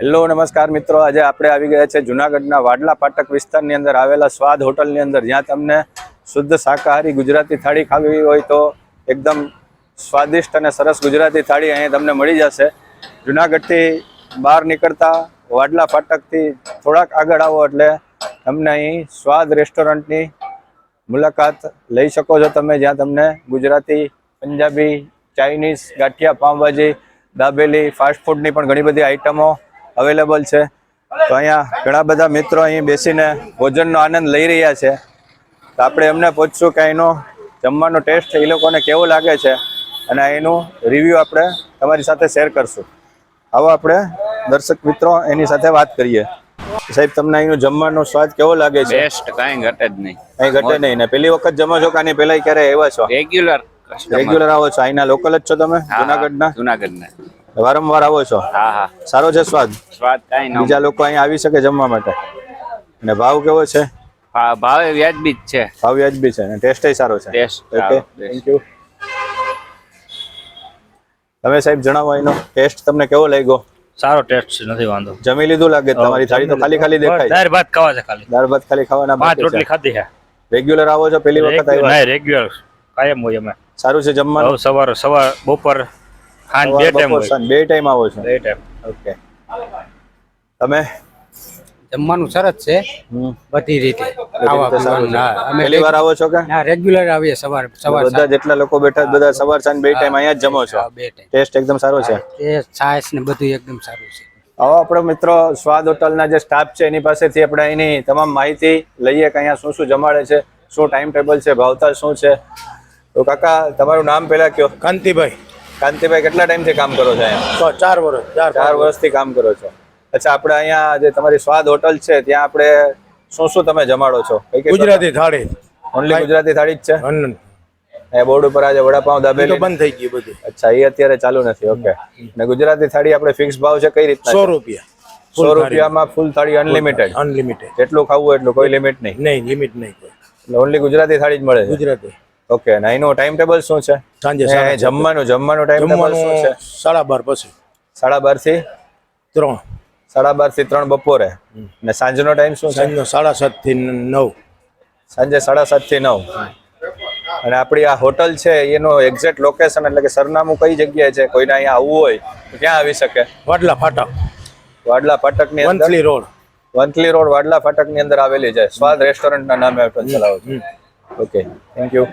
Hello, નમસ્કાર મિત્રો. આજે આપણે આવી ગયા છે જુનાગઢના વાડલા પાટક વિસ્તારની અંદર આવેલા સ્વાદ હોટલની અંદર. જ્યાં તમને શુદ્ધ શાકાહારી ગુજરાતી થાળી ખાવી હોય તો એકદમ સ્વાદિષ્ટ અને સરસ ગુજરાતી થાળી અહીં તમને મળી જશે. જુનાગઢથી બહાર નીકળતા વાડલા ફાટકથી થોડાક આગળ આવો એટલે તમને અહીં સ્વાદ રેસ્ટોરન્ટની મુલાકાત લઈ શકો છો તમે, જ્યાં તમને ગુજરાતી, પંજાબી, ચાઇનીઝ, ગાંઠિયા, પાઉંભાજી, દાબેલી, ફાસ્ટ ફૂડની પણ ઘણી બધી આઈટમો અવેલેબલ છે. તો અહીંયા ઘણા બધા મિત્રો અહીં બેસીને ભોજનનો આનંદ લઈ રહ્યા છે. તો આપણે એમને પૂછશું કે અહીંનો જમવાનો ટેસ્ટ એ લોકોને કેવો લાગે છે? અને એનું રિવ્યૂ આપણે તમારી સાથે શેર કરશું. આવો આપણે દર્શક મિત્રો એની સાથે વાત કરીએ. સાહેબ તમને અહીંનું જમવાનો સ્વાદ કેવો લાગે છે? બેસ્ટ કાંઈ ઘટે જ નહીં. કાંઈ ઘટે નહીં ને? પેલી વખત જમો છો કાની પહેલા ક્યારે આવ્યા છો? રેગ્યુલર રેગ્યુલર આવો છો? અહીંના લોકલ જ છો તમે? જુનાગઢના? જુનાગઢ ના વારંવાર આવો છો? હા હા. સારો છે સ્વાદ? સ્વાદ કઈ ન બીજા લોકો અહીં આવી શકે જમવા માટે. અને ભાવ કેવો છે? ભાવે વ્યાજબી જ છે. ભાવ વ્યાજબી છે અને ટેસ્ટ સારો છે. Taste ઓકે થેન્ક યુ તમે સાહેબ જણાવો એનો ટેસ્ટ તમને કેવો લાગ્યો? સારો ટેસ્ટ છે નથી વાંધો. જમી લીધું લાગે તમારી થાળી તો ખાલી ખાલી દેખાય દાળ ભાત ખાવા છે ખાલી. દાળ ભાત ખાલી ખાવાના પાંચ રોટલી ખાધી છે. રેગ્યુલર આવો છો પેલી વખત આવ્યા નહીં રેગ્યુલર કાયમ હોય અમે. સારું છે જમવાનું? સવાર સવાર બપોર સાંજ બે ટાઈમ હોય. બે ટાઈમ આવો છો? બે ટાઈમ ઓકે તમે? જમવાનું સરસ છે. બધી રીતે. હા, પહેલી વાર આવો છો કે? ના રેગ્યુલર આવીએ સવાર સવાર બધા જેટલા લોકો બેઠા બધા સવાર સાંજ બે ટાઈમ અહીંયા જ જમો છો. બે ટાઈમ ટેસ્ટ એકદમ સારો છે. ટેસ્ટ છાશ ને બધું એકદમ સારું છે. આવો આપણો મિત્રો સ્વાદ હોટલના જે સ્ટાફ છે એની પાસેથી આપણે એની તમામ માહિતી લઈએ કે અહીંયા શું શું જમાડે છે શું ટાઈમ ટેબલ છે ભાવતા શું છે. તો કાકા તમારું નામ પહેલા કયો કાંતિભાઈ. કાંતિભાઈ કેટલા ટાઈમથી કામ કરો છો અહીંયા ચાર વર્ષ ચાર ચાર વર્ષથી કામ કરો છો. અચ્છા આપણે અહીંયા જે તમારી સ્વાદ હોટલ છે ત્યાં આપણે શું શું તમે જમાડો છો? ગુજરાતી થાળી. ઓનલી ગુજરાતી થાળી જ છે? એ બોર્ડ ઉપર આજે વડાપાઉં દાબેલી. બંધ થઈ ગયું બધું. અચ્છા એ અત્યારે ચાલુ નથી ઓકે અને ગુજરાતી થાળી આપણે ફિક્સ ભાવ છે કઈ રીતના સો રૂપિયા. સો રૂપિયામાં ફૂલ થાળી અનલિમિટેડ અનલિમિટેડ જેટલું ખાવું એટલું કોઈ લિમિટ નહીં. નહીં લિમિટ નહીં એટલે ઓનલી ગુજરાતી થાળી જ મળે ગુજરાતી. ઓકે અને એનું ટાઈમ ટેબલ શું છે? સાંજે જમવાનું જમવાનું ટાઈમ ટેબલ શું છે? સાડા બાર પછી. સાડા બારથી ત્રણ. સાડા બારથી ત્રણ બપોરે. અને સાંજનો ટાઈમ શું છે? સાંજનો સાડા સાતથી નવ. સાંજે સાડા સાતથી નવ. અને આપણી આ હોટલ છે એનું એક્ઝેક્ટ લોકેશન એટલે કે સરનામું કઈ જગ્યાએ છે? કોઈને અહીંયા આવવું હોય તો ક્યાં આવી શકે? વાડલા ફાટક. વાડલા ફાટકની અંદર? વંથલી રોડ. વંથલી રોડ વાડલા ફાટકની અંદર આવેલી છે. સ્વાદ રેસ્ટોરન્ટના નામે હોટલ ચલાવો ઓકે થેન્ક યુ